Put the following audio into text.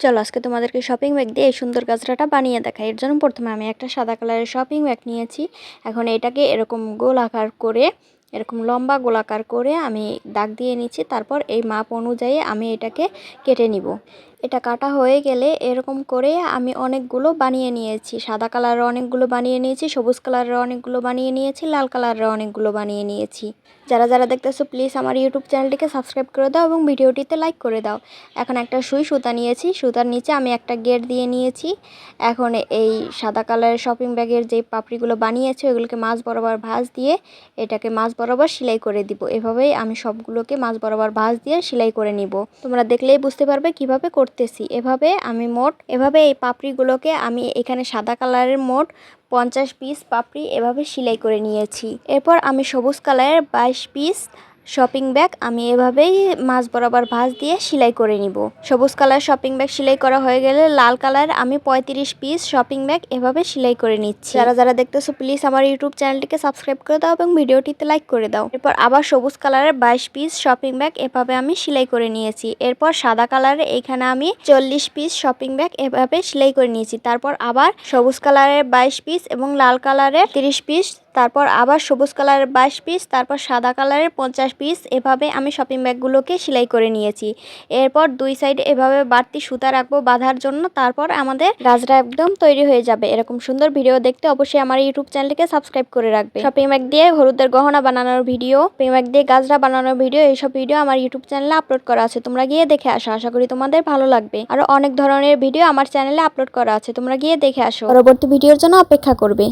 চলো আজকে তোমাদেরকে শপিং ব্যাগ দিয়ে এই সুন্দর গাজরাটা বানিয়ে দেখাই। এর জন্য প্রথমে আমি একটা সাদা কালারের শপিং ব্যাগ নিয়েছি। এখন এটাকে এরকম গোল আকার করে, এরকম লম্বা গোলাকার করে আমি দাগ দিয়ে নিচ্ছি। তারপর এই মাপ অনুযায়ী আমি এটাকে কেটে নিব। এটা কাটা হয়ে গেলে এরকম করে আমি অনেকগুলো বানিয়ে নিয়েছি। সাদা কালারের অনেকগুলো বানিয়ে নিয়েছি, সবুজ কালারের অনেকগুলো বানিয়ে নিয়েছি, লাল কালারের অনেকগুলো বানিয়ে নিয়েছি। যারা যারা দেখতেছো প্লিজ আমার ইউটিউব চ্যানেলটিকে সাবস্ক্রাইব করে দাও এবং ভিডিওটিতে লাইক করে দাও। এখন একটা সুই সুতা নিয়েছি, সুতার নিচে আমি একটা গেট দিয়ে নিয়েছি। এখন এই সাদা কালারের শপিং ব্যাগের যে পাপড়িগুলো বানিয়েছি, ওইগুলোকে মাছ বরাবর ভাঁজ দিয়ে এটাকে মাছ বরাবর সেলাই করে দিব। এভাবেই আমি সবগুলোকে মাছ বরাবর ভাঁজ দিয়ে সেলাই করে নিব। তোমরা দেখলেই বুঝতে পারবে কীভাবে করতেছি। এভাবে আমি মোট, এভাবে এই পাপড়িগুলোকে আমি এখানে সাদা কালারের মোট পঞ্চাশ পিস পাপড়ি এভাবে সেলাই করে নিয়েছি। এরপর আমি সবুজ কালারের বাইশ পিস শপিং ব্যাগ আমি এভাবেই মাছ বরাবর ভাঁজ দিয়ে সেলাই করে নিব। সবুজ কালার শপিং ব্যাগ সেলাই করা হয়ে গেলে লাল কালার আমি পঁয়ত্রিশ পিস শপিং ব্যাগ এভাবে সেলাই করে নিচ্ছি। যারা যারা দেখতেছো প্লিজ আমার ইউটিউব চ্যানেলটিকে সাবস্ক্রাইব করে দাও এবং ভিডিওটিতে লাইক করে দাও। এরপর আবার সবুজ কালারের বাইশ পিস শপিং ব্যাগ এভাবে আমি সেলাই করে নিয়েছি। এরপর সাদা কালারে এখানে আমি চল্লিশ পিস শপিং ব্যাগ এভাবে সেলাই করে নিয়েছি। তারপর আবার সবুজ কালারের বাইশ পিস এবং লাল কালারের তিরিশ পিস তারপর আবার সবুজ কালারের বাইশ পিস তারপর সাদা কালারের পঞ্চাশ পিস এভাবে আমি শপিং ব্যাগগুলোকে সেলাই করে নিয়েছি। এরপর দুই সাইড এভাবে বাড়তি সুতা রাখব বাঁধার জন্য। তারপর আমাদের গাছটা একদম তৈরি হয়ে যাবে। এরকম সুন্দর ভিডিও দেখতে অবশ্যই আমার ইউটিউব চ্যানেলকে সাবস্ক্রাইব করে রাখবে। শপিং ব্যাগ দিয়ে হলুদের গহনা বানানোর ভিডিও শপিং ব্যাগ দিয়ে গাছরা বানানোর ভিডিও এইসব ভিডিও আমার ইউটিউব চ্যানেলে আপলোড করা আছে। তোমরা গিয়ে দেখে আসো। আশা করি তোমাদের ভালো লাগবে। আরও অনেক ধরনের ভিডিও আমার চ্যানেলে আপলোড করা আছে। তোমরা গিয়ে দেখে আসো। পরবর্তী ভিডিওর জন্য অপেক্ষা করবে।